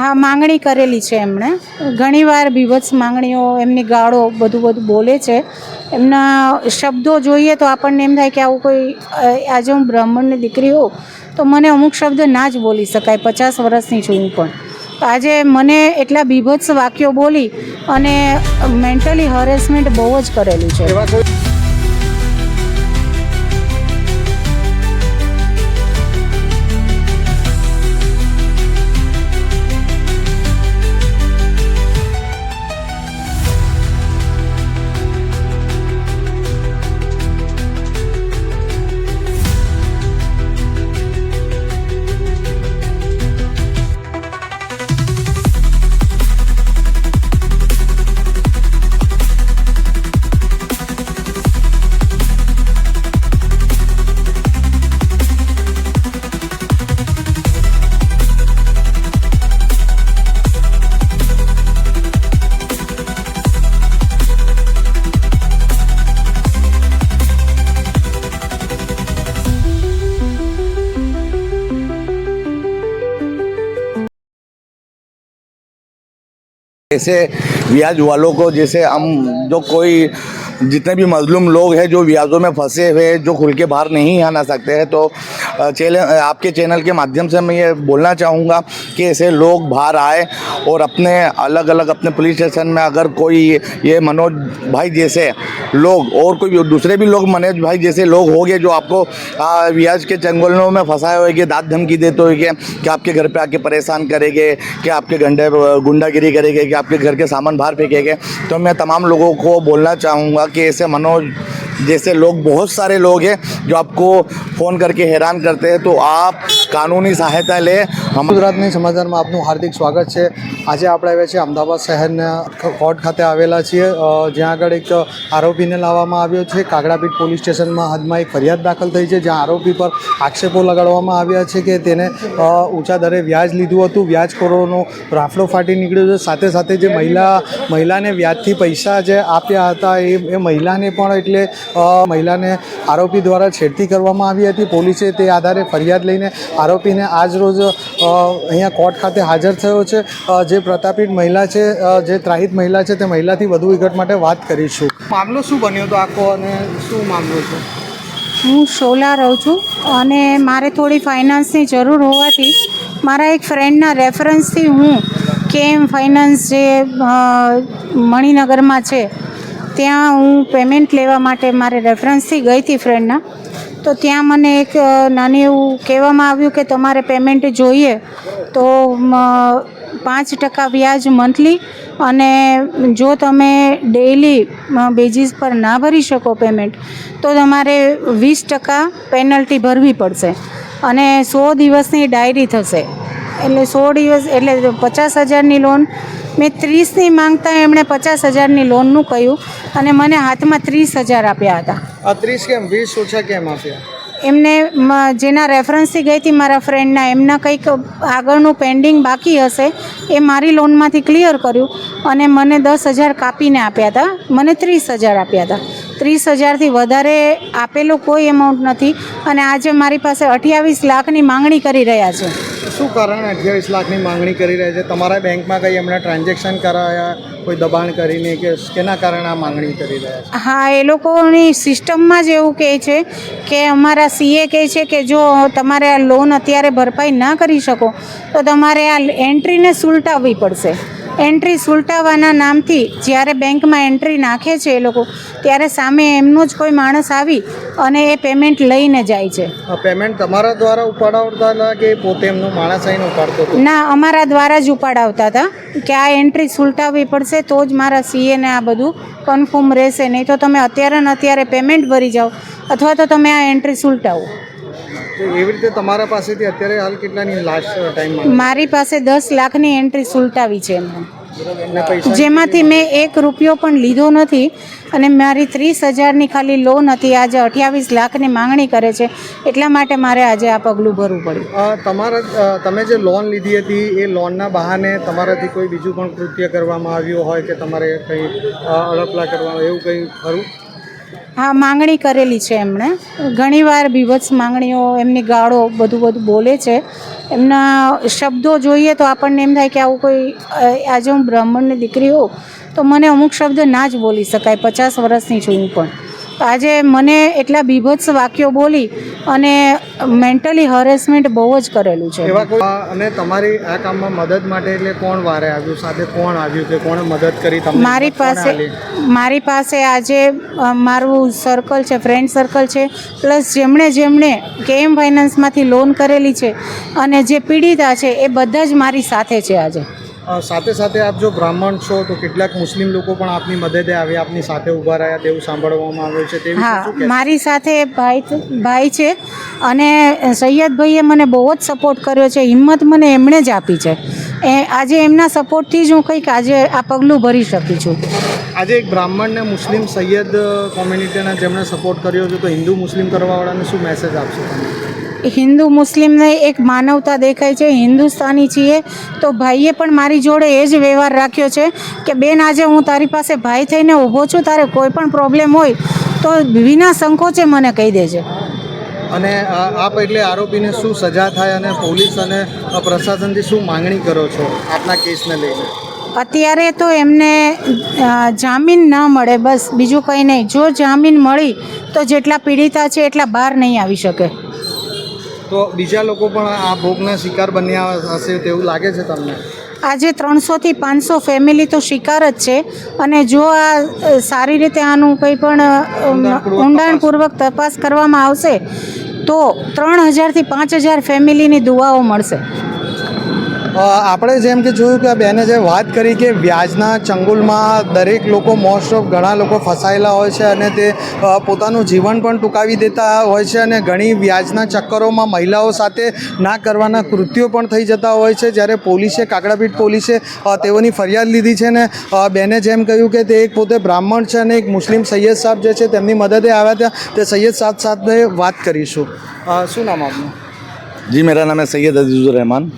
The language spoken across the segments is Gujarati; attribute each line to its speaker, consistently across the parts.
Speaker 1: હા, માંગણી કરેલી છે એમણે. ઘણીવાર બીભત્સ માંગણીઓ એમની ગાળો બધું બધું બોલે છે. એમના શબ્દો જોઈએ તો આપણને એમ થાય કે આવું કોઈ આજે હું બ્રાહ્મણની દીકરી હોઉં, તો મને અમુક શબ્દ ના જ બોલી શકાય, પચાસ વર્ષની છું હું પણ. આજે મને એટલા બીભત્સ વાક્યો બોલી અને મેન્ટલી હરેસમેન્ટ બહુ જ કરેલું છે.
Speaker 2: ऐसे ब्याज वालों को जैसे हम जो कोई जितने भी मजलूम लोग हैं जो व्याजों में फंसे हुए हैं, जो खुल के बाहर नहीं आना सकते हैं तो चैनल आपके चैनल के माध्यम से मैं ये बोलना चाहूँगा कि ऐसे लोग बाहर आए और अपने अलग अलग अपने पुलिस स्टेशन में अगर कोई ये मनोज भाई जैसे लोग और कोई दूसरे भी लोग मनोज भाई जैसे लोग होंगे जो आपको व्याज के चंगुलों में फंसाए हुए दाद धमकी देते हुए कि आपके घर पे आके परेशान करेंगे, कि आपके गंडे, गुंडागिरी करेंगे, कि आपके घर के सामान बाहर फेंकेंगे तो मैं तमाम लोगों को बोलना चाहूँगा कि ऐसे मनोज जैसे लोग बहुत सारे लोग हैं जो आपको फ़ोन करके हैरान करते हैं तो आप કાનૂની સહાયતા લે.
Speaker 3: ગુજરાતની સમાચારમાં આપનું હાર્દિક સ્વાગત છે. આજે આપણે આવ્યા છીએ અમદાવાદ શહેરના કોર્ટ ખાતે આવેલા છીએ. જ્યાં આગળ એક આરોપીને લાવવામાં આવ્યો છે. કાગડાપીઠ પોલીસ સ્ટેશનમાં હદમાં એક ફરિયાદ દાખલ થઈ છે, જ્યાં આરોપી પર આક્ષેપો લગાડવામાં આવ્યા છે કે તેને ઊંચા દરે વ્યાજ લીધું હતું. વ્યાજખોરોનો રાફડો ફાટી નીકળ્યો છે. સાથે સાથે જે મહિલા, મહિલાને વ્યાજથી પૈસા જે આપ્યા હતા, એ એ મહિલાને પણ એટલે મહિલાને આરોપી દ્વારા છેડતી કરવામાં આવી હતી. પોલીસે તે આધારે ફરિયાદ લઈને આરોપીને આજ રોજ અહીંયા કોર્ટ ખાતે હાજર થયો છે. જે પ્રતાપિત મહિલા છે જે ત્રાહિત મહિલા છે, તે મહિલાથી વધુ વિગત માટે વાત કરીશું. મામલો શું બન્યો હતો આખો અને શું મામલો છે?
Speaker 1: હું શોલા રહું છું અને મારે થોડી ફાઇનાન્સની જરૂર હોવાથી મારા એક ફ્રેન્ડના રેફરન્સથી હું કેમ ફાઇનાન્સ જે મણિનગરમાં છે, ત્યાં હું પેમેન્ટ લેવા માટે મારે રેફરન્સથી ગઈ હતી ફ્રેન્ડના. તો ત્યાં મને એક નાનું એવું કહેવામાં આવ્યું કે તમારે પેમેન્ટ જોઈએ. તો પાંચ ટકા વ્યાજ મંથલી અને જો તમે ડેઈલી બેઝિસ પર ના ભરી શકો પેમેન્ટ તો તમારે વીસ ટકા પેનલ્ટી ભરવી પડશે. અને સો દિવસની ડાયરી થશે. એટલે સો દિવસ એટલે પચાસ હજારની લોન મેં ત્રીસની માંગતા એમણે પચાસ હજારની લોનનું કહ્યું અને મને હાથમાં ત્રીસ હજાર આપ્યા હતા.
Speaker 3: આ ત્રીસ કેમ? વીસ ઓછા કેમ આપ્યા?
Speaker 1: એમને જેના રેફરન્સથી ગઈ હતી મારા ફ્રેન્ડના એમના કંઈક આગળનું પેન્ડિંગ બાકી હશે એ મારી લોનમાંથી ક્લિયર કર્યું અને મને દસ હજાર કાપીને આપ્યા હતા. મને ત્રીસ હજાર આપ્યા હતા. ત્રીસ હજારથી વધારે આપેલું કોઈ એમાઉન્ટ નથી. અને આજે મારી પાસે અઠ્યાવીસ લાખની માંગણી કરી રહ્યા છે.
Speaker 3: શું કારણ અઠ્યાવીસ લાખની માંગણી કરી રહ્યા છે? તમારા બેંકમાં કંઈ એમણે ટ્રાન્ઝેક્શન કરાયા કોઈ દબાણ કરીને કે કેના કારણે આ માંગણી કરી રહ્યા છે?
Speaker 1: હા એ લોકોની સિસ્ટમમાં જ એવું કહે છે કે અમારા સીએ કહે છે કે જો તમારે આ લોન અત્યારે ભરપાઈ ના કરી શકો તો તમારે આ એન્ટ્રીને સુલટાવવી પડશે. એન્ટ્રી સુલટાવવાના નામથી જ્યારે બેંકમાં એન્ટ્રી નાખે છે એ લોકો ત્યારે સામે એમનો જ કોઈ માણસ આવી અને એ પેમેન્ટ લઈને જાય છે.
Speaker 3: પેમેન્ટ તમારા દ્વારા ઉપાડાવતા હતા કે પોતે એમનો માણસ આવીને ઉપાડતો હતો?
Speaker 1: ના અમારા દ્વારા જ ઉપાડાવતા હતા કે આ એન્ટ્રી સુલટાવવી પડશે તો જ મારા સીએને આ બધું કન્ફર્મ રહેશે. નહીં તો તમે અત્યારે ને અત્યારે પેમેન્ટ ભરી જાઓ અથવા તો તમે આ એન્ટ્રી સુલટાવો.
Speaker 3: તો એવી રીતે તમારા પાસેથી અત્યારે હાલ કેટલાની લાસ્ટ ટાઈમમાં
Speaker 1: મારી પાસે દસ લાખની એન્ટ્રી સુલટાવી છે એમને. જેમાંથી મેં એક રૂપિયો પણ લીધો નથી અને મારી ત્રીસ હજારની ખાલી લોન હતી. આજે અઠ્યાવીસ લાખની માંગણી કરે છે. એટલા માટે મારે આજે આ પગલું ભરવું પડ્યું.
Speaker 3: તમારા તમે જે લોન લીધી હતી એ લોનના બહાને તમારાથી કોઈ બીજું પણ કૃત્ય કરવામાં આવ્યું હોય કે તમારે કંઈ અડપલા કરવા એવું કંઈ ખરું?
Speaker 1: હા, માંગણી કરેલી છે એમણે. ઘણીવાર બીભત્સ માંગણીઓ એમની ગાળો બધું બધું બોલે છે. એમના શબ્દો જોઈએ તો આપણને એમ થાય કે આવું કોઈ આજે હું બ્રાહ્મણની દીકરી હોઉં તો મને અમુક શબ્દ ના જ બોલી શકાય. પચાસ વર્ષની છું હું પણ. આજે મને એટલા બીભત્સ વાક્યો બોલી અને મેન્ટલી હરેસમેન્ટ બહુ જ કરેલું છે.
Speaker 3: અને તમારી આ કામમાં મદદ માટે એટલે કોણ વારે આવ્યું? સાથે કોણ આવ્યું કે કોણે મદદ કરી તમને?
Speaker 1: મારી પાસે મારી પાસે આજે મારું સર્કલ છે ફ્રેન્ડ સર્કલ છે પ્લસ જેમણે જેમણે કેએમ ફાઇનાન્સમાંથી લોન કરેલી છે અને જે પીડિતા છે એ બધા જ મારી સાથે છે આજે.
Speaker 3: સાથે સાથે આપ જો બ્રાહ્મણ છો તો કેટલાક મુસ્લિમ લોકો પણ આપની મદદે આવ્યા આપની સાથે ઊભા રહ્યા તેવું સાંભળવામાં આવ્યું છે. તે
Speaker 1: હા મારી સાથે ભાઈ ભાઈ છે અને સૈયદભાઈએ મને બહુ જ સપોર્ટ કર્યો છે હિંમત મને એમણે જ આપી છે. એ આજે એમના સપોર્ટથી જ હું કંઈક આજે આ પગલું ભરી શકી છું.
Speaker 3: આજે એક બ્રાહ્મણને મુસ્લિમ સૈયદ કોમ્યુનિટીના જેમણે સપોર્ટ કર્યો છે તો હિન્દુ મુસ્લિમ કરવાવાળાને શું મેસેજ આપશો તમે?
Speaker 1: હિન્દુ મુસ્લિમને એક માનવતા દેખાય છે હિન્દુસ્તાની છીએ. તો ભાઈએ પણ મારી જોડે એ જ વ્યવહાર રાખ્યો છે કે બેન આજે હું તારી પાસે ભાઈ થઈને ઊભો છું તારે કોઈ પણ પ્રોબ્લેમ હોય તો વિના સંકોચે મને કહી દેજે.
Speaker 3: અને આપ એટલે આરોપીને શું સજા થાય અને પોલીસ અને પ્રશાસનથી શું માંગણી કરો છો આપના કેસને લઈને?
Speaker 1: અત્યારે તો એમને જામીન ન મળે બસ બીજું કંઈ નહીં. જો જામીન મળી તો જેટલા પીડિતા છે એટલા બહાર નહીં આવી શકે.
Speaker 3: તો બીજા લોકો પણ આ ભોગના શિકાર બન્યા હશે તેવું લાગે છે તમને?
Speaker 1: આજે ત્રણસોથી પાંચસો ફેમિલી તો શિકાર જ છે. અને જો આ સારી રીતે આનું કંઈ પણ
Speaker 3: ઊંડાણપૂર્વક
Speaker 1: તપાસ. કરવામાં આવશે તો ત્રણ હજારથી પાંચ હજાર ફેમિલીની દુવાઓ મળશે.
Speaker 3: આપણે જેમ કે જોયું કે બેને જે વાત કરી કે વ્યાજના ચંગુલમાં દરેક લોકો મોસ્ટ ઓફ ઘણા લોકો ફસાયેલા હોય છે અને તે પોતાનું જીવન પણ ટૂંકાવી દેતા હોય છે અને ઘણી વ્યાજના ચક્કરોમાં મહિલાઓ સાથે ના કરવાના કૃત્યો પણ થઈ જતા હોય છે. જ્યારે પોલીસે કાકડાપીઠ પોલીસે તેઓની ફરિયાદ લીધી છે ને બેને જેમ કહ્યું કે તે એક પોતે બ્રાહ્મણ છે અને એક મુસ્લિમ સૈયદ સાહેબ જે છે તેમની મદદે આવ્યા હતા, તે સૈયદ સાહેબ સાથે વાત કરીશું. શું નામ આપનું?
Speaker 2: જી, મેરા નામ હૈ સૈયદ અઝીઝુર
Speaker 3: રહેમાન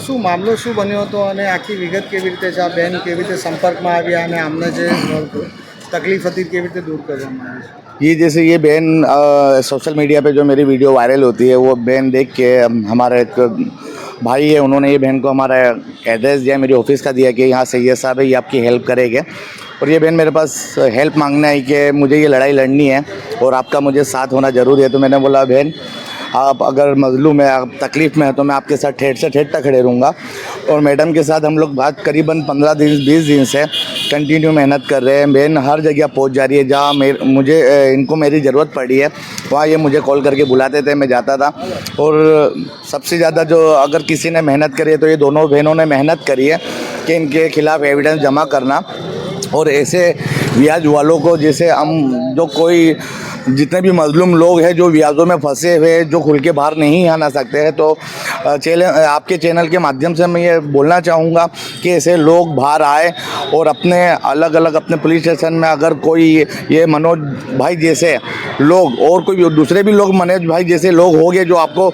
Speaker 3: શું મામલો શું બન્યો હતો અને આખી વિગત કેવી રીતે છે આ બેન કેવી રીતે સંપર્કમાં આવ્યા અને આમને જે અ, તકલીફ હતી કેવી રીતે દૂર કરવામાં આવી
Speaker 2: ये जैसे ये बहन अ, सोशल मीडिया पे जो मेरी वीडियो वायरल होती है वो बहन देख के हम- हमारा एक भाई है उन्होंने ये बहन को हमारा एड्रेस दिया मेरी ऑफिस का दिया कि यहाँ सैयद साहब है ये आपकी हेल्प करेंगे और ये बहन मेरे पास हेल्प मांगना है कि मुझे ये लड़ाई लड़नी है और आपका मुझे साथ होना ज़रूरी है तो मैंने बोला बहन आप अगर मजलूम है, आप तकलीफ़ में है तो मैं आपके साथ ठेठ से ठेठ तक खड़े रहूँगा। और मैडम के साथ हम लोग बात करीबन पंद्रह दिन, बीस दिन से कंटिन्यू मेहनत कर रहे हैं। बहन हर जगह पहुँच जा रही है, जहाँ मुझे इनको मेरी ज़रूरत पड़ी है, वहाँ ये मुझे कॉल करके बुलाते थे, मैं जाता था। और सबसे ज़्यादा जो अगर किसी ने मेहनत करी है तो ये दोनों बहनों ने मेहनत करी है कि इनके खिलाफ़ एविडेंस जमा करना। और ऐसे ब्याज वालों को, जैसे हम जो कोई जितने भी मजलूम लोग हैं जो व्याजों में फंसे हुए हैं, जो खुल के बाहर नहीं आना सकते हैं तो चैनल, आपके चैनल के माध्यम से मैं ये बोलना चाहूँगा कि ऐसे लोग बाहर आए और अपने अलग अलग अपने पुलिस स्टेशन में अगर कोई ये मनोज भाई जैसे लोग और कोई दूसरे भी लोग, मनोज भाई जैसे लोग होंगे जो आपको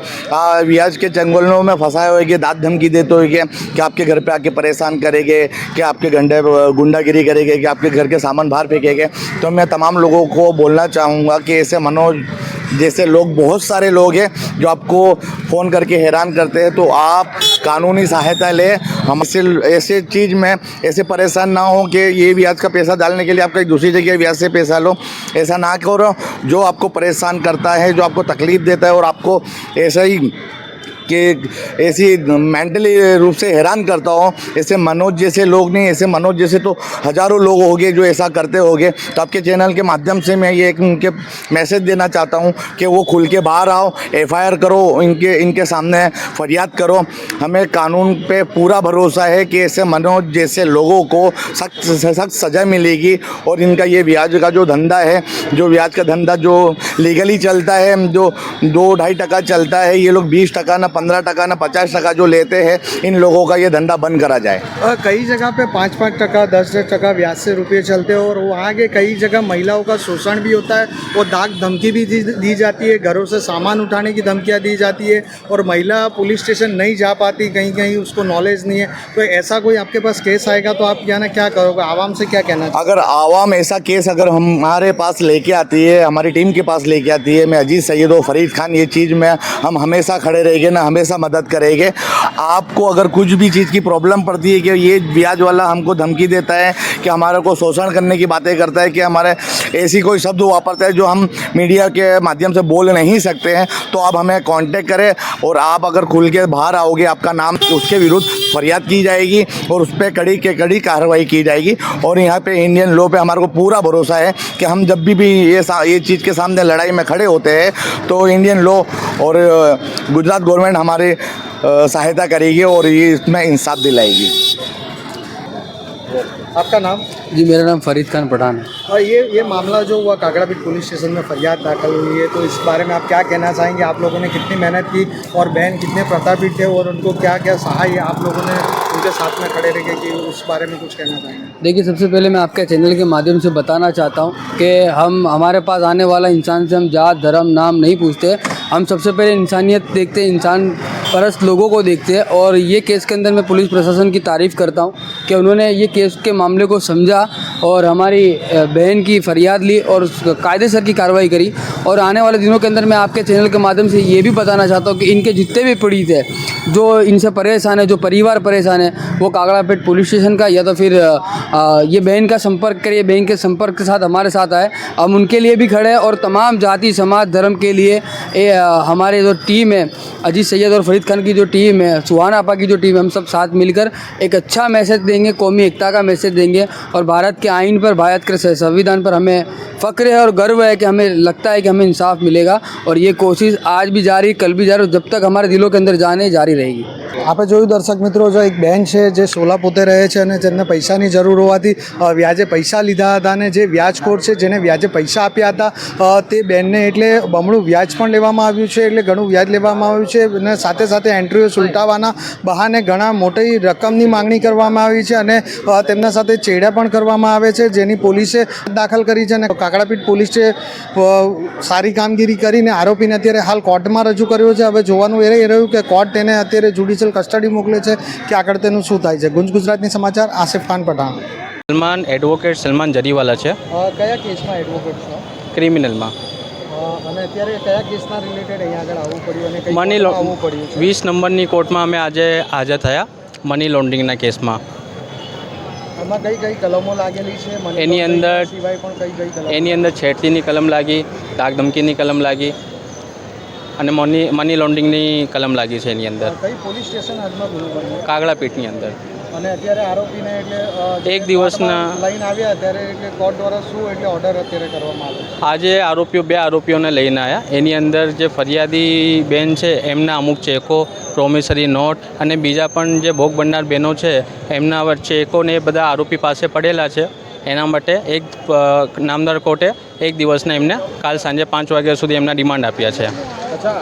Speaker 2: व्याज के चंगुलों में फंसाए हुए दाद धमकी देते हुए कि आपके घर पर आके परेशान करेंगे, कि आपके गंडे, गुंडागिरी करेंगे, कि आपके घर के सामान बाहर फेंकेंगे तो मैं तमाम लोगों को बोलना चाहूँगा कि ऐसे मनोज जैसे लोग, बहुत सारे लोग हैं जो आपको फ़ोन करके हैरान करते हैं। तो आप कानूनी सहायता लें। हम ऐसे चीज़ में ऐसे परेशान ना हो कि ये ब्याज का पैसा डालने के लिए आपका एक दूसरी जगह ब्याज से पैसा लो। ऐसा ना करो। जो आपको परेशान करता है, जो आपको तकलीफ़ देता है और आपको ऐसा ही कि ऐसी मेंटली रूप से हैरान करता हो। ऐसे मनोज जैसे लोग नहीं, ऐसे मनोज जैसे तो हज़ारों लोग होंगे जो ऐसा करते होंगे। तो आपके चैनल के माध्यम से मैं ये एक उनके मैसेज देना चाहता हूँ कि वो खुल के बाहर आओ एफआईआर करो, इनके इनके सामने फरियाद करो। हमें कानून पे पूरा भरोसा है कि ऐसे मनोज जैसे लोगों को सख्त सख्त सज़ा मिलेगी और इनका ये ब्याज का जो धंधा है, जो ब्याज का धंधा जो लीगली चलता है, जो दो ढाई टका चलता है, ये लोग बीस टका ना पंद्रह टका ना पचास टका जो लेते हैं इन लोगों का ये धंधा बंद करा जाए।
Speaker 3: कई जगह पे पाँच पाँच टका दस दस टका ब्याज से रुपये चलते हैं और वहाँ के कई जगह महिलाओं का शोषण भी होता है वो दाग धमकी भी दी, दी जाती है घरों से सामान उठाने की धमकियाँ दी जाती है और महिला पुलिस स्टेशन नहीं जा पाती कहीं कहीं उसको नॉलेज नहीं है। तो ऐसा कोई आपके पास केस आएगा तो आप क्या ना क्या करोगे? आवाम से क्या कहना
Speaker 2: अगर आवाम ऐसा केस अगर हमारे पास लेके आती है हमारी टीम के पास लेके आती है मैं अजीत सैयद और फरीद खान ये चीज़ में हम हमेशा खड़े रहेंगे ना हमेशा मदद करेंगे। आपको अगर कुछ भी चीज़ की प्रॉब्लम पड़ती है कि ये ब्याज वाला हमको धमकी देता है कि हमारे को शोषण करने की बातें करता है कि हमारे ऐसी कोई शब्द वापरता है जो हम मीडिया के माध्यम से बोल नहीं सकते हैं तो आप हमें कांटेक्ट करें और आप अगर खुल के बाहर आओगे, आपका नाम उसके विरुद्ध फरियाद की जाएगी और उस पर कड़ी के कड़ी कार्रवाई की जाएगी। और यहाँ पे इंडियन लॉ पे हमारे को पूरा भरोसा है कि हम जब भी भी ये ये चीज़ के सामने लड़ाई में खड़े होते हैं तो इंडियन लॉ और गुजरात गवर्नमेंट हमारी अ, सहायता करेगी और ये इसमें इंसाफ दिलाएगी।
Speaker 3: आपका नाम?
Speaker 4: जी मेरा नाम फरीद खान पठान है।
Speaker 3: और ये ये मामला जो हुआ काकड़ापीठ पुलिस स्टेशन में फरियाद दाखिल हुई है तो इस बारे में आप क्या कहना चाहेंगे? आप लोगों ने कितनी मेहनत की और बहन कितने प्रतापित थे और उनको क्या क्या सहाय आप लोगों ने उनके साथ में खड़े रह कि उस बारे में कुछ कहना चाहेंगे?
Speaker 4: देखिए सबसे पहले मैं आपके चैनल के माध्यम से बताना चाहता हूँ कि हम हमारे पास आने वाला इंसान से हम जात धर्म नाम नहीं पूछते। हम सबसे पहले इंसानियत देखते हैं इंसान परस्त लोगों को देखते हैं और ये केस के अंदर मैं पुलिस प्रशासन की तारीफ़ करता हूँ कि उन्होंने ये केस के मामले को समझा और हमारी बहन की फरियाद ली और उस कायदेसर की कार्रवाई करी। और आने वाले दिनों के अंदर मैं आपके चैनल के माध्यम से ये भी बताना चाहता हूँ कि इनके जितने भी पीड़ित है जो इनसे परेशान है जो परिवार परेशान है वो कागड़ापेट पुलिस स्टेशन का या तो फिर अ, ये बहन का संपर्क करिए बहन के संपर्क के साथ हमारे साथ आए। हम उनके लिए भी खड़े हैं और तमाम जाति समाज धर्म के लिए अ, हमारे जो टीम है अजीत सैयद और फरीद खान की जो टीम है सुहान आपा की जो टीम है हम सब साथ मिलकर एक अच्छा मैसेज देंगे कौमी एकता का मैसेज देंगे और भारत के आइन पर भारत के संविधान पर हमें फ़क्र है और गर्व है कि हमें लगता है कि हमें इंसाफ मिलेगा और ये कोशिश आज भी जारी कल भी जारी और जब तक हमारे दिलों के अंदर जाने जारी रहेगी
Speaker 3: આપણે જોયું દર્શક મિત્રો જો એક બેન છે જે સોલા પોતે રહે છે અને જેમને પૈસાની જરૂર હોવાથી અ, વ્યાજે પૈસા લીધા હતા અને જે વ્યાજખોર છે જેને વ્યાજે પૈસા આપ્યા હતા અ, તે બેનને એટલે બમણું વ્યાજ પણ લેવામાં આવ્યું છે એટલે ઘણું વ્યાજ લેવામાં આવ્યું છે અને સાથે સાથે એન્ટ્રીઓ સુલટાવવાના બહાને ઘણા મોટી રકમની માંગણી કરવામાં આવી છે અને અ, તેમના સાથે ચેડા પણ કરવામાં આવે છે જેની પોલીસે દાખલ કરી છે અને કાકડાપીઠ પોલીસે સારી કામગીરી કરીને આરોપીને અત્યારે હાલ કોર્ટમાં રજૂ કર્યો છે. હવે જોવાનું એ રહી રહ્યું કે કોર્ટ તેને અત્યારે જ્યુડિશિયલ કસ્ટડી મોકલે છે કે આગળ તેનું શું થાય છે. ગુંજ ગુજરાતની સમાચાર આસિફ ખાન પઠાણ.
Speaker 5: સલમાન એડવોકેટ સલમાન જરીવાલા છે.
Speaker 3: કયા કેસમાં એડવોકેટ છો?
Speaker 5: ક્રિમિનલમાં
Speaker 3: અને અત્યારે કયા કેસના રિલેટેડ અહીંયા આગળ આવવું પડ્યું અને
Speaker 5: મની લો
Speaker 3: આવવું પડ્યું
Speaker 5: વીસ નંબરની કોર્ટમાં અમે આજે હાજર થયા મની લોન્ડરિંગના કેસમાં.
Speaker 3: એમાં કઈ કઈ કલમો લાગેલી છે?
Speaker 5: એની અંદર-
Speaker 3: સિવાય પણ કઈ કઈ કલમ
Speaker 5: એની અંદર છેડતીની કલમ લાગી દાગ ધમકીની કલમ લાગી અને મની મની લોન્ડરિંગની કલમ લાગી છે એની અંદર.
Speaker 3: કઈ પોલીસ સ્ટેશન હાથમાં કાગડા
Speaker 5: પીઠની અંદર.
Speaker 3: અને અત્યારે આરોપીને એટલે
Speaker 5: એક દિવસના-
Speaker 3: લઈને આવ્યા ત્યારે એટલે કોર્ટ દ્વારા શું એટલે ઓર્ડર અત્યારે કરવામાં આવ્યો
Speaker 5: આજે આરોપીઓ બે આરોપીઓને લઈને આવ્યા એની અંદર જે ફરિયાદી બેન છે એમના અમુક ચેકો પ્રોમિસરી નોટ અને બીજા પણ જે ભોગ બનનાર બહેનો છે એમના ચેકો ને એ બધા આરોપી પાસે પડેલા છે. એના માટે એક નામદાર કોર્ટે એક દિવસના એમને કાલ સાંજે પાંચ વાગ્યા સુધી એમના ડિમાન્ડ આપ્યા છે.
Speaker 3: અચ્છા